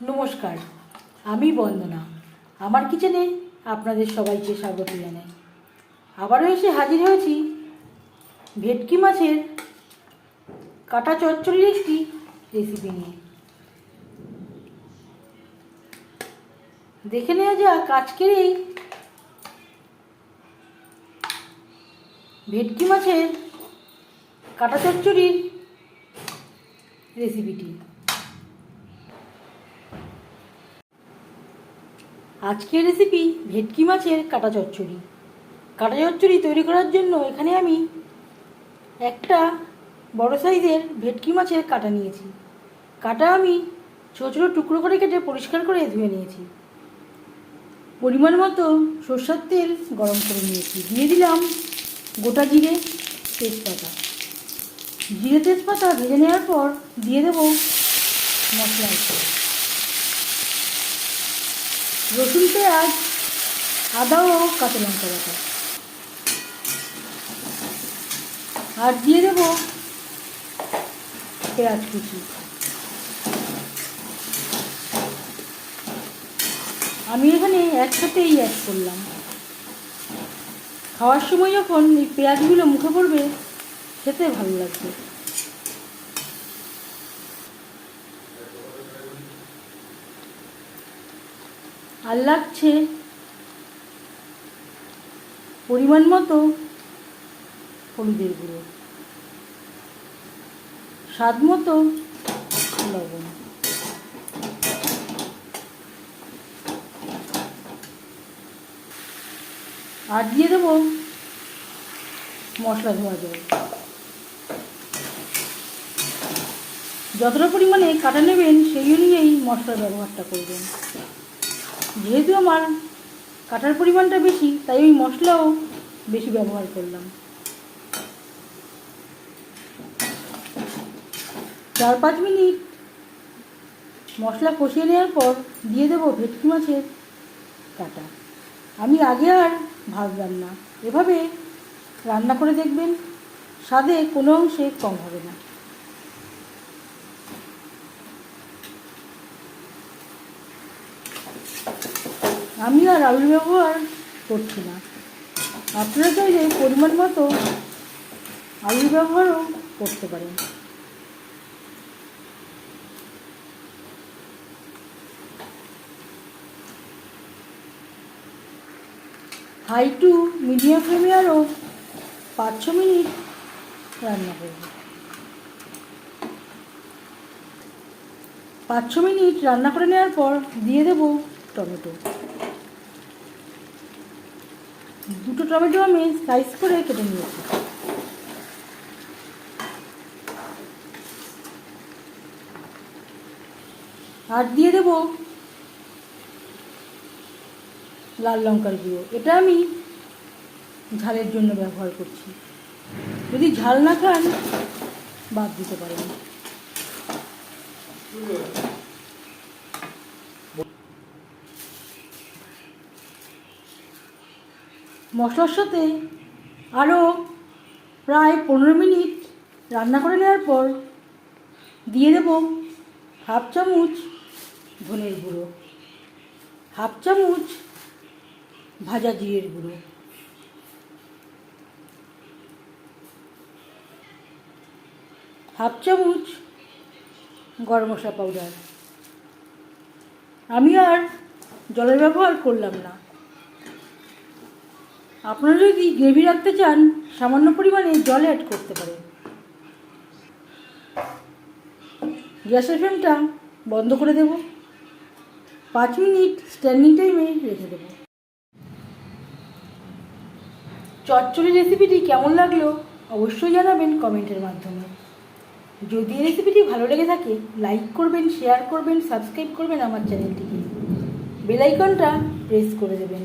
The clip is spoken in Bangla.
নমস্কার, আমি বন্দনা। আমার কিচেনে আপনাদের সবাইকে স্বাগত জানাই। আবারও এসে হাজির হয়েছি ভেটকি মাছের কাটা চচ্চড়ির একটি রেসিপি নিয়ে। দেখে নেওয়া যাক আজকের এই ভেটকি মাছের কাটা চচ্চড়ির রেসিপিটি আজকের রেসিপি ভেটকি মাছের কাটা চচ্চড়ি। কাটা চচ্চড়ি তৈরি করার জন্য এখানে আমি একটা বড় সাইজের ভেটকি মাছের কাটা নিয়েছি। কাটা আমি ছোটো ছোটো টুকরো করে কেটে পরিষ্কার করে ধুয়ে নিয়েছি। পরিমাণ মতো সর্ষার তেল গরম করে নিয়েছি। দিয়ে দিলাম গোটা জিরে তেজপাতা। জিরে তেজপাতা ভেজে নেওয়ার পর দিয়ে দেবো মশলা রসুন পেঁয়াজ আদা ও কাঁচা লঙ্কা বাটা। আর দিয়ে দেব পেঁয়াজ কুচি। আমি এখানে একসাথেই অ্যাড করলাম। খাওয়ার সময় যখন এই পেঁয়াজগুলো মুখে পড়বে, খেতে ভালো লাগবে। আর লাগছে। পরিমাণ মতো হলুদের গুঁড়ো স্বাদ মতো লবণ। আর দিয়ে দেবো মশলা ধোয়া জল। যতটা পরিমাণে কাটা নেবেন, সেই অনুযায়ী মশলার ব্যবহারটা করবেন। যেহেতু আমার কাটার পরিমাণটা বেশি, তাই ওই মশলাও বেশি ব্যবহার করলাম। চার পাঁচ মিনিট মশলা কষিয়ে নেওয়ার পর দিয়ে দেবো ভেটকি মাছের কাটা। আমি আগে আর ভাজলাম না। এভাবে রান্না করে দেখবেন, স্বাদে কোনো অংশে কম হবে না। আমি আর আলুর ব্যবহার করছি না। আপনারা চাইলে পরিমাণ মতো আলুর ব্যবহারও করতে পারেন। হাই টু মিডিয়াম ফ্লেমে আরও পাঁচ ছ মিনিট রান্না করব। পাঁচ ছ মিনিট রান্না করে নেওয়ার পর দিয়ে দেব টমেটো। দুটো টমেটো আমি স্লাইস করে কেটে নিয়েছি। আর দিয়ে দেব লাল লঙ্কার গুঁড়ো। এটা আমি ঝালের জন্য ব্যবহার করছি। যদি ঝাল না খান, বাদ দিতে পারেন। মশলার সাথে আরও প্রায় পনেরো মিনিট রান্না করে নেওয়ার পর দিয়ে দেব হাফ চামচ ধনের গুঁড়ো, হাফ চামচ ভাজা জিরের গুঁড়ো। হাফ চামচ গরম মশলা পাউডার। আমি আর জলের ব্যবহার করলাম না। আপনারা যদি গ্রেভি রাখতে চান, সামান্য পরিমাণে জল অ্যাড করতে পারেন। গ্যাসের ফ্লেমটা বন্ধ করে দেব। পাঁচ মিনিট স্ট্যান্ডিং টাইমে রেখে দেবো। চচ্চড়ি রেসিপিটি কেমন লাগল, অবশ্যই জানাবেন কমেন্টের মাধ্যমে। যদি রেসিপিটি ভালো লেগে থাকে লাইক করবেন শেয়ার করবেন সাবস্ক্রাইব করবেন আমার চ্যানেলটিকে বেলাইকনটা প্রেস করে দেবেন।